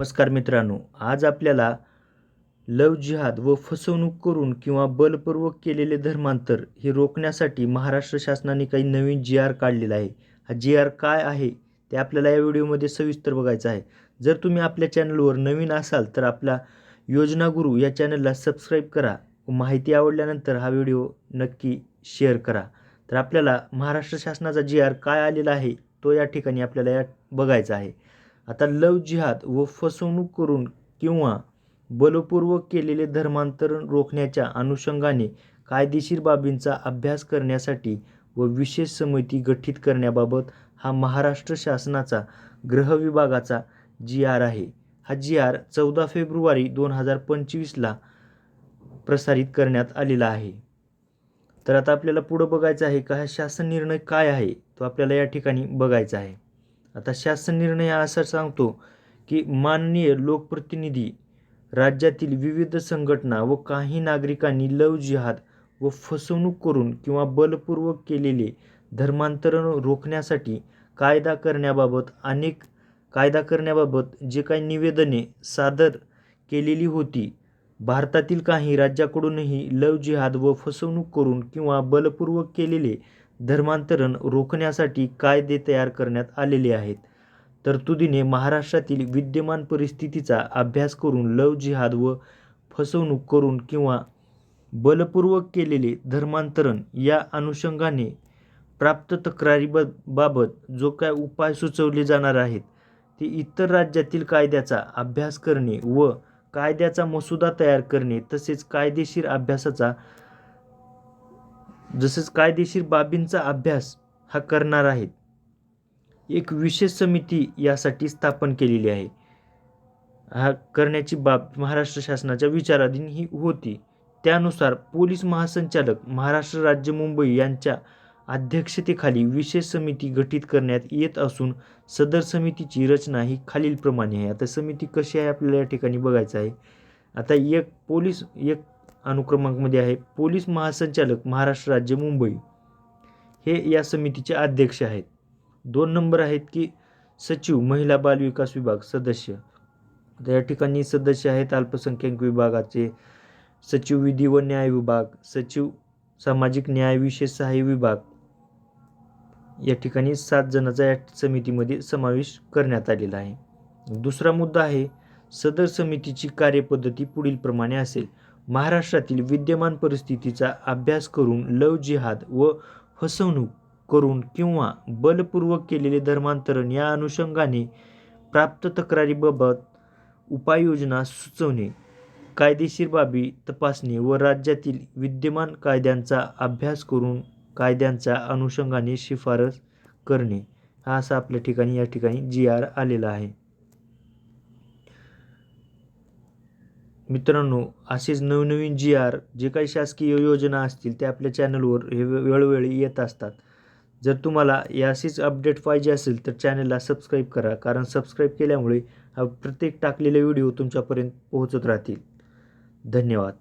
नमस्कार मित्रांनो आज आपल्याला लव जिहाद व फसवणूक करून किंवा बलपूर्वक केलेले धर्मांतर हे रोखण्यासाठी महाराष्ट्र शासनाने काही नवीन जी आर काढलेला आहे. हा जी आर काय आहे ते आपल्याला या व्हिडिओमध्ये सविस्तर बघायचं आहे. जर तुम्ही आपल्या चॅनलवर नवीन असाल तर आपला योजना गुरु या चॅनलला सबस्क्राईब करा व माहिती आवडल्यानंतर हा व्हिडिओ नक्की शेअर करा. तर आपल्याला महाराष्ट्र शासनाचा जी आर काय आलेला आहे तो या ठिकाणी आपल्याला या बघायचा आहे. आता लव जिहाद व फसवणूक करून किंवा बलपूर्वक केलेले धर्मांतरण रोखण्याच्या अनुषंगाने कायदेशीर बाबींचा अभ्यास करण्यासाठी व विशेष समिती गठीत करण्याबाबत हा महाराष्ट्र शासनाचा गृह विभागाचा जी आर आहे. हा जी आर चौदा फेब्रुवारी दोन हजार पंचवीसला प्रसारित करण्यात आलेला आहे. तर आता आपल्याला पुढं बघायचं आहे का? हा शासन निर्णय काय आहे? तो आपल्याला या ठिकाणी बघायचा आहे. आता शासन निर्णय हा असा सांगतो की माननीय लोकप्रतिनिधी राज्यातील विविध संघटना व काही नागरिकांनी लव जिहाद व फसवणूक करून किंवा बलपूर्वक केलेले धर्मांतरण रोखण्यासाठी कायदा करण्याबाबत अनेक कायदा करण्याबाबत जे काही निवेदने सादर केलेली होती भारतातील काही राज्याकडूनही लव जिहाद व फसवणूक करून किंवा बलपूर्वक केलेले धर्मांतरण रोखण्यासाठी कायदे तयार करण्यात आलेले आहेत. तरतुदीने महाराष्ट्रातील विद्यमान परिस्थितीचा अभ्यास करून लव जिहाद व फसवणूक करून किंवा बलपूर्वक केलेले धर्मांतरण या अनुषंगाने प्राप्त तक्रारीब बाबत जो काय उपाय सुचवले जाणार आहेत ते इतर राज्यातील कायद्याचा अभ्यास करणे व कायद्याचा मसुदा तयार करणे तसेच कायदेशीर अभ्यासाचा जसंच कायदेशीर बाबींचा अभ्यास हा करणार आहेत. एक विशेष समिती यासाठी स्थापन केलेली आहे. हा करण्याची बाब महाराष्ट्र शासनाच्या विचाराधीन ही होती. त्यानुसार पोलीस महासंचालक महाराष्ट्र राज्य मुंबई यांच्या अध्यक्षतेखाली विशेष समिती गठीत करण्यात येत असून सदर समितीची रचना ही खालीलप्रमाणे आहे. आता समिती कशी आहे आपल्याला या ठिकाणी बघायचं आहे. आता एक पोलीस एक अनुक्रमांकमध्ये आहे. पोलीस महासंचालक महाराष्ट्र राज्य मुंबई. हे या समितीचे अध्यक्ष आहेत. दोन नंबर आहेत की सचिव महिला बाल विकास विभाग सदस्य. या ठिकाणी सदस्य आहेत अल्पसंख्याक विभागाचे सचिव विधी व न्याय विभाग सचिव सामाजिक न्याय विशेष सहाय्य विभाग. या ठिकाणी सात जणांचा या समितीमध्ये समावेश करण्यात आलेला आहे. दुसरा मुद्दा आहे सदर समितीची कार्यपद्धती पुढीलप्रमाणे असेल. महाराष्ट्रातील विद्यमान परिस्थितीचा अभ्यास करून लव जिहाद व फसवणूक करून किंवा बलपूर्वक केलेले धर्मांतरण या अनुषंगाने प्राप्त तक्रारीबाबत उपाययोजना सुचवणे कायदेशीर बाबी तपासणे व राज्यातील विद्यमान कायद्यांचा अभ्यास करून कायद्यांच्या अनुषंगाने शिफारस करणे. हा असा आपल्या ठिकाणी या ठिकाणी जी आर आलेला आहे. मित्रांनो असेच नवनवीन जी आर जे काही शासकीय योजना असतील ते आपल्या चॅनलवर हे वे- वेळोवेळी येत असतात. जर तुम्हाला याशीच अपडेट पाहिजे असेल तर चॅनलला सबस्क्राईब करा कारण सबस्क्राईब केल्यामुळे हा प्रत्येक टाकलेले व्हिडिओ तुमच्यापर्यंत पोहोचत राहतील. धन्यवाद.